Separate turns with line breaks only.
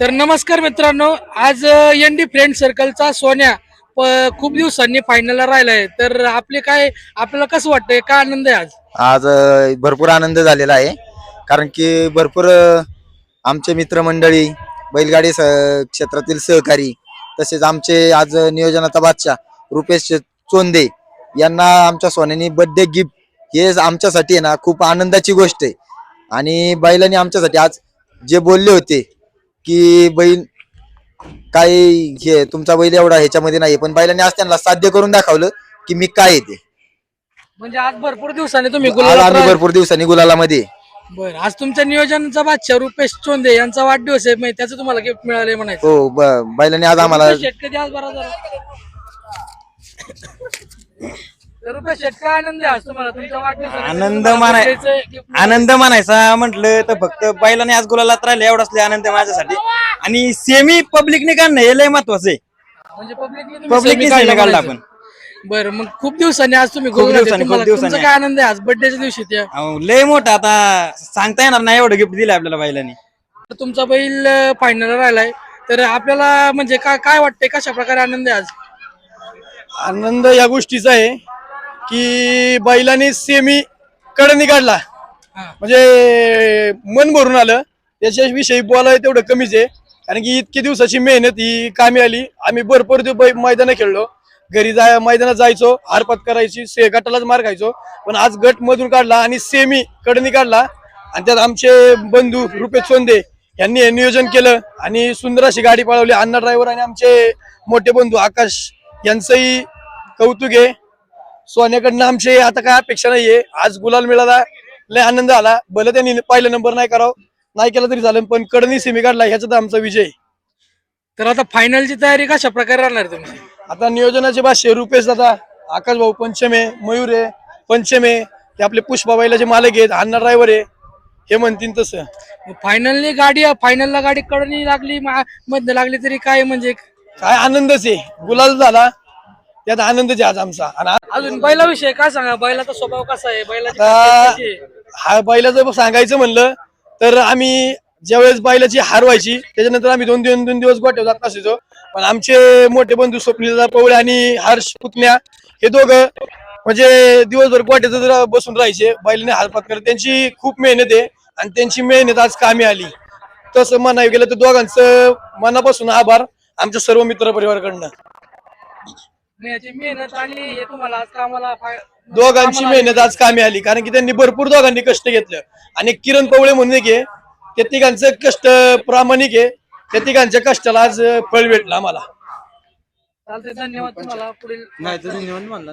तर नमस्कार मित्रांनो आज एन डी फ्रेंड सर्कलचा सोन्या प- खूप दिवसांनी फायनलला राहिलाय. तर आपले काय आपल्याला कसं वाटतंय? काय आनंद आहे आज?
आज अ, भरपूर आनंद झालेला आहे. कारण की भरपूर अ, आमचे मित्रमंडळी बैलगाडी स- क्षेत्रातील सहकारी तसेच आमचे आज नियोजनाचा बादशाह रुपेश चोंदे यांना आमच्या सोन्यानी बर्थडे गिफ्ट हे आमच्यासाठी आहे ना खूप आनंदाची गोष्ट आहे. आणि बैलांनी आमच्यासाठी आज जे बोलले होते की बैल काय हे तुमचा बैल एवढा ह्याच्यामध्ये नाही पण बैलांनी आज त्यांना साध्य करून दाखवलं की मी काय येते
म्हणजे आज भरपूर दिवसांनी तुम्ही
आज
गुलाबात
आम्ही
राहिले.
भरपूर दिवसांनी गुलालामध्ये.
बरं आज तुमच्या नियोजनाचा बादशाह रुपेश चोंदे यांचा वाढदिवस आहे म्हणजे त्याचं तुम्हाला गिफ्ट मिळाले म्हणायचं
हो ब- बैलांनी आज आम्हाला
कधी आज बरा तर रुपेश शेट काय आनंद आहे आज तुम्हाला.
आनंद मानाय आनंद मानायचा म्हटलं तर फक्त बैलाने आज गुलालात राहिले एवढाच लय आनंद आहे माझ्यासाठी. आणि सेमी पब्लिकने काढणं हे लय महत्वाचं आहे.
म्हणजे पब्लिकली
पब्लिकने सेमी काढला आपण.
बरं मग खूप दिवसांनी आज तुम्ही
खूप. दिवसांनी, खूप
तुम्हाला-
दिवसांनी.
तुमचा काय आनंद आहे? आज बर्थडेच्या दिवशी त्या
अहो, लय मोठं आता सांगता येणार नाही एवढं गिफ्ट दिलं आपल्याला बैलाने.
तर तुमचा बैल फायनल राहिलाय. तर आपल्याला म्हणजे काय काय वाटतंय? कशा प्रकारे आनंद आहे आज?
आनंद या गोष्टीचा आहे. की बैलाने सेमी कडनी काढला
हा.
म्हणजे मन भरून आलं. त्याच्याविषयी बोलाय तेवढं कमीच आहे. कारण की इतकी दिवसाची मेहनत ही कामी आली. आम्ही भरपूर दिवस मैदान खेळलो. घरी जाय मैदानात जायचो. हारपात करायची. से गटालाच मार खायचो. पण आज गट मधून काढला आणि सेमी कडनी काढला आणि त्यात आमचे बंधू रुपेश सोंदे यांनी हे नियोजन केलं. आणि सुंदर अशी गाडी पळवली. अण्णा ड्रायव्हर आणि आमचे मोठे बंधू आकाश यांचंही कौतुक आहे. सोन्याकडनं आमचे आता काय अपेक्षा नाहीये. आज गुलाल मिळाला लय आनंद आला. भले त्यांनी पहिला नंबर नाही करावं नाही केला तरी झालं पण कडनी सेमी काढला ह्याचा तर आमचा विजय.
तर आता फायनलची तयारी कशा प्रकारे राहणार तुमची
आता नियोजनाचे भाषे रुपेश दादा आकाश भाऊ पंचमे मयूर आहे पंचमे ते आपले पुष्पा बैलाचे मालक आहेत अण्णा ड्रायव्हर आहे हे म्हणतील तसं.
फायनलनी गाडी फायनलला गाडी कडनी लागली मध्ये लागली तरी काय म्हणजे?
काय आनंदच आहे. गुलाल झाला त्यात आनंदच आहे आज आमचा. आणि
अजून बैलाविषयी काय सांगा? बैलाचा स्वभाव कसा आहे? बैलाची
आता
खासियत कशी आहे?
हा बैलाचं सांगायचं म्हणलं तर आम्ही ज्यावेळेस बैलाची हार व्हायची त्याच्यानंतर आम्ही दोन दोन दोन दिवस गोट्यावर जात असायचो पण आमचे मोठे बंधू स्वप्नील पवळे आणि हर्ष पुतण्या हे दोघं म्हणजे दिवसभर गोट्यात जर बसून राहायचे. बैलाने हारपात करत त्यांची खूप मेहनत आहे आणि त्यांची मेहनत आज कामी आली. तसं म्हणायला गेलं तर दोघांचं मनापासून आभार आमच्या सर्व मित्र परिवाराकडनं
याची मेहनत आणि हे तुम्हाला आज कामाला फाय-
दोघांची मेहनत आज कामी आली कारण की त्यांनी भरपूर दोघांनी कष्ट घेतलं. आणि किरण पवळे म्हणून एक आहे त्या तिघांचं कष्ट प्रामाणिक आहे त्या तिघांच्या कष्टाला आज फळ भेटलं आम्हाला.
चालतंय धन्यवाद तुम्हाला. पुढील
नाही तर म्हणलं